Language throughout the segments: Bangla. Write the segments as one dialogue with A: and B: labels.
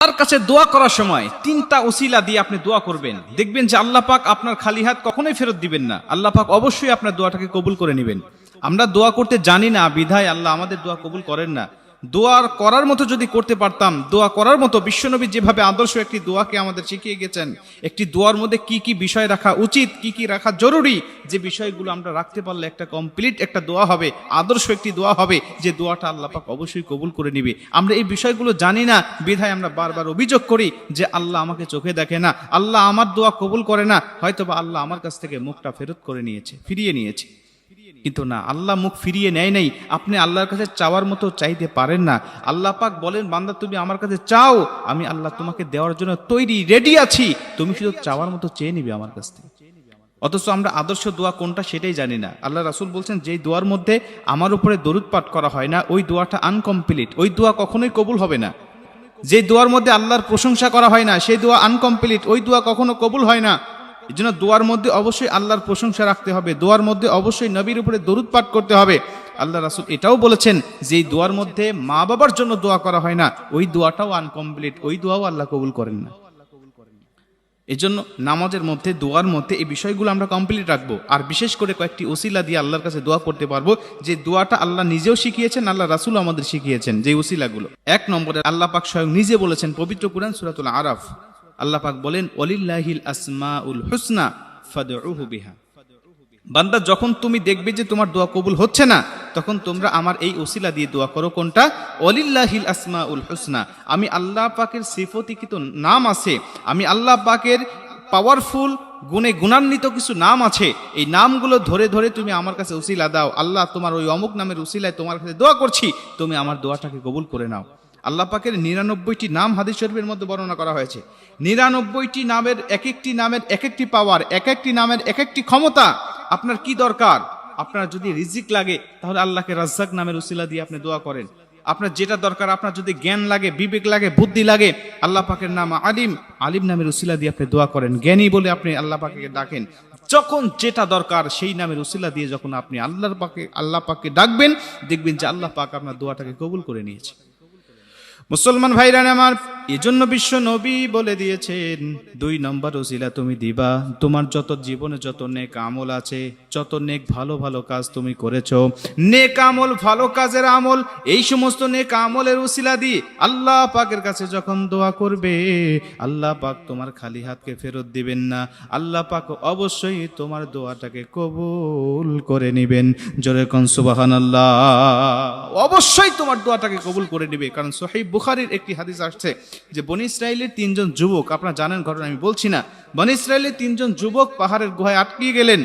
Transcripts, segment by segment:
A: তার কাছে দোয়া করার সময় তিনটা উসিলা দিয়ে আপনি দোয়া করবেন। দেখবেন যে আল্লাহ পাক আপনার খালি হাত কখনোই ফেরত দিবেন না। আল্লাহ পাক অবশ্যই আপনার দোয়াটাকে কবুল করে নেবেন। আমরা দোয়া করতে জানি না বিধায় আল্লাহ আমাদের দোয়া কবুল করেন না। দোয়ার করার মতো যদি করতে পারতাম, দোয়া করার মতো বিশ্বনবী যেভাবে আদর্শ একটি দোয়াকে আমাদের শিখিয়ে গেছেন, একটি দোয়ার মধ্যে কি কি বিষয় রাখা উচিত, কি কি রাখা জরুরি, যে বিষয়গুলো আমরা রাখতে পারলে একটা কমপ্লিট একটা দোয়া হবে, আদর্শ একটি দোয়া হবে, যে দোয়াটা আল্লাহ পাক অবশ্যই কবুল করে নিবে। আমরা এই বিষয়গুলো জানি না, বিধায় আমরা বারবার অভিযোগ করি যে আল্লাহ আমাকে চোখে দেখে না, আল্লাহ আমার দোয়া কবুল করে না, হয়তোবা আল্লাহ আমার কাছ থেকে মুখটা ফেরত করে নিয়েছে, ফিরিয়ে নিয়েছে। কিন্তু না, আল্লাহ মুখ ফিরিয়ে নেয় নাই। আপনি আল্লাহর কাছে চাওয়ার মতো চাইতে পারেন না। আল্লাহ পাক বলেন, বান্দা, তুমি আমার কাছে চাও, আমি আল্লাহ তোমাকে দেওয়ার জন্য তৈরি রেডি আছি। তুমি শুধু চাওয়ার মতো চেয়ে নিবে আমার কাছ থেকে। অথচ আমরা আদর্শ দোয়া কোনটা সেটাই জানি না। আল্লাহ রাসুল বলছেন, যেই দোয়ার মধ্যে আমার উপরে দরুদ পাঠ করা হয় না, ওই দোয়াটা আনকমপ্লিট ওই দোয়া কখনোই কবুল হবে না। যে দোয়ার মধ্যে আল্লাহর প্রশংসা করা হয় না, সেই দোয়া আনকমপ্লিট ওই দোয়া কখনো কবুল হয় না। এই জন্য দোয়ার মধ্যে অবশ্যই আল্লাহর প্রশংসা রাখতে হবে। দোয়ার মধ্যে অবশ্যই নবীর উপরে দরুদ পাঠ করতে হবে। আল্লাহ রাসুল এটাও বলেছেন যে এই দোয়ার মধ্যে মা বাবার জন্য দোয়া করা হয় না। ওই দোয়াটাও আনকমপ্লিট। ওই দোয়াও আল্লাহ কবুল করেন না। এই জন্য নামাজের মধ্যে, দোয়ার মধ্যে এই বিষয়গুলো আমরা কমপ্লিট রাখব। আর বিশেষ করে কয়েকটি ওসিলা দিয়ে আল্লাহর কাছে দোয়া করতে পারব যে দোয়াটা আল্লাহ নিজেও শিখিয়েছেন, আল্লাহ রাসুল আমাদের শিখিয়েছেন যে ওসিলাগুলো। এক নম্বরে আল্লাহ পাক স্বয়ং নিজে বলেছেন, পবিত্র কুরআন সূরাতুল আরাফ। আল্লাহ পাক বলেন, ওয়ালিল্লাহিল আসমাউল হুসনা ফাদউহু বিহা। বান্দা যখন তুমি দেখবে যে তোমার দোয়া কবুল হচ্ছে না, তখন তোমরা আমার এই ওসিলা দিয়ে দোয়া করো, কোনটা? অলিল্লাহিল আসমা উল হুসনা। আমি আল্লাহ পাকের সিফতিকিত নাম আছে, আমি আল্লাহ পাকের পাওয়ারফুল গুণে গুণান্বিত কিছু নাম আছে, এই নামগুলো ধরে ধরে তুমি আমার কাছে উসিলা দাও। আল্লাহ, তোমার ওই অমুক নামের উসিলায় তোমার কাছে দোয়া করছি, তুমি আমার দোয়াটাকে কবুল করে নাও। আল্লাহ পাকের নিরানব্বইটি নাম হাদিস শরীফের মধ্যে বর্ণনা করা হয়েছে। নিরানব্বইটি নামের এক একটি নামের এক একটি পাওয়ার এক একটি নামের এক একটি ক্ষমতা আপনার কি দরকার? আপনার যদি রিজিক লাগে, তাহলে আল্লাহকে রাজ্জাক নামের উসিলা দিয়ে আপনি দোয়া করেন। আপনার যেটা দরকার, আপনার যদি জ্ঞান লাগে, বিবেক লাগে, বুদ্ধি লাগে, আল্লাহ পাকের নাম আলিম আলিম নামের উসিলা দিয়ে আপনি দোয়া করেন। জ্ঞানী বলে আপনি আল্লাহ পাকে ডাকেন। যখন যেটা দরকার, সেই নামের উসিলা দিয়ে যখন আপনি আল্লাহর পাকে আল্লাহ পাকে ডাকবেন, দেখবেন যে আল্লাহ পাক আপনার দোয়াটাকে কবুল করে নিয়েছে। মুসলমান ভাইরা আমার এজন্য বিশ্ব নবী বলে দিয়েছেন, দুই নম্বর ওসিলা তুমি দিবা। তোমার যত জীবনে যত নেক আমল আছে, যত নেক ভালো ভালো কাজ তুমি করেছ, নেক আমল ভালো কাজের আমল, এই সমস্ত নেক আমলের ওসিলা দিয়ে আল্লাহ পাকের কাছে যখন দোয়া করবে, আল্লাহ পাক তোমার খালি হাতকে ফেরত দিবেন না। আল্লাহ পাক অবশ্যই তোমার দোয়াটাকে কবুল করে নিবেন। জোরে কন সুবাহান আল্লাহ অবশ্যই তোমার দোয়াটাকে কবুল করে নিবে, কারণ সোহাইব বুখারির একটি হাদিস আসছে যে বন ইসরায়েলের তিনজন যুবক, আপনারা জানেন ঘটনা, আমি বলছি না, বন ইসরায়েলের তিনজন যুবক পাহাড়ের গুহায় আটকিয়ে গেলেন।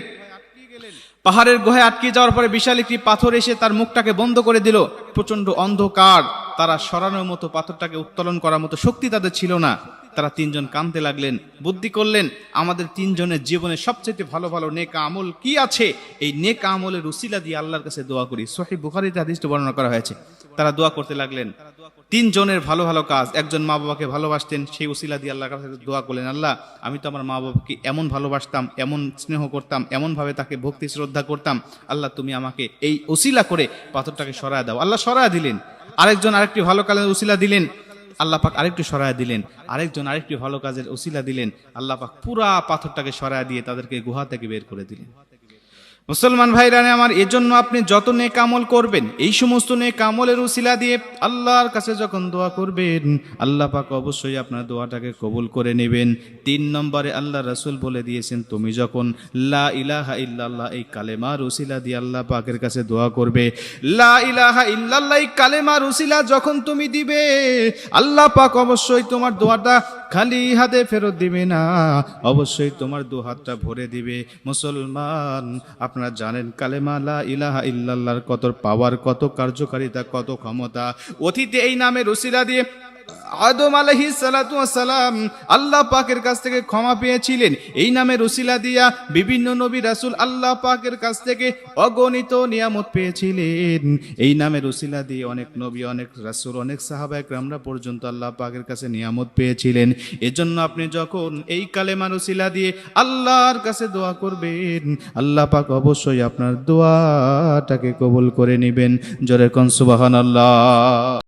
A: পাহাড়ের গুহায় আটকে যাওয়ার পরে বিশাল একটি পাথর এসে তার মুখটাকে বন্ধ করে দিল। প্রচণ্ড অন্ধকার, তারা সরানোর মতো পাথরটাকে উত্তোলন করার মতো শক্তি তাদের ছিল না। তারা তিনজন কাঁদতে লাগলেন, বুদ্ধি করলেন, আমাদের তিনজনের জীবনে সবচেয়ে ভালো ভালো নেক আমল কি আছে? এই নেক আমলের রুসিলা দিয়ে আল্লাহর কাছে দোয়া করি। সহি বুখারিতে হাদিসটা বর্ণনা করা হয়েছে। তারা দোয়া করতে লাগলেন, তিনজনের ভালো ভালো কাজ, একজন মা বাবাকে ভালোবাসতেন, সেই উসিলা দিয়ে আল্লাহর কাছে দোয়া করলেন, আল্লাহ, আমি তো আমার মা বাবাকে এমন ভালোবাসতাম, এমন স্নেহ করতাম, এমনভাবে তাকে ভক্তি শ্রদ্ধা করতাম, আল্লাহ, তুমি আমাকে এই উসিলা করে পাথরটাকে সরায় দাও। আল্লাহ সরায় দিলেন। আরেকজন আরেকটি ভালো কালের উসিলা দিলেন আল্লাহ পাক আরেকটু সরায় দিলেন, আরেকজন আরেকটি ভালো কাজের ওসিলা দিলেন, আল্লাহ পাক পুরা পাথরটাকে সরায় দিয়ে তাদেরকে গুহা থেকে বের করে দিলেন। মুসলমান ভাইরানে আমার, এজন্য আপনি যত নে কামল করবেন, এই সমস্ত নে কামলের উসিলা দিয়ে আল্লাহর কাছে যখন দোয়া করবেন, আল্লাহ পাক অবশ্যই আপনার দোয়াটাকে কবুল করে নেবেন। তিন নম্বরে আল্লাহ রাসূল বলে দিয়েছেন, তুমি যখন লা ইলাহা ইল্লাল্লাহ, এই কালেমা উসিলা দিয়ে আল্লাহ পাকের কাছে দোয়া করবে, লা ইলাহা ইল্লাল্লাহ, এই কালেমা উসিলা যখন তুমি দিবে, আল্লাহ পাক অবশ্যই তোমার দোয়াটা খালি হাতে ফেরত দিবে না, অবশ্যই তোমার দু হাতটা ভরে দিবে। মুসলমান, আপনারা জানেন কালেমা লা ইলাহা ইল্লাল্লাহর কত পাওয়ার কত কার্যকারিতা, কত ক্ষমতা। অতীতে এই নামে রসিলা দিয়ে আদম আলহি সালাম আল্লাহ পাকের কাছ থেকে ক্ষমা পেয়েছিলেন। এই নামে রসিলা দিয়া বিভিন্ন নবী রাসুল আল্লাহ পাকের কাছ থেকে অগণিত নিয়ামত পেয়েছিলেন। এই নামে রসিলা দিয়ে অনেক নবী, অনেক রাসুল, অনেক সাহাবায়ক আমরা পর্যন্ত আল্লাহ পাকের কাছে নিয়ামত পেয়েছিলেন। এজন্য আপনি যখন এই কালেমা রসিলা দিয়ে আল্লাহর কাছে দোয়া করবেন, আল্লাহ পাক অবশ্যই আপনার দোয়াটাকে কবুল করে নেবেন। জোরে কন সুবাহান আল্লাহ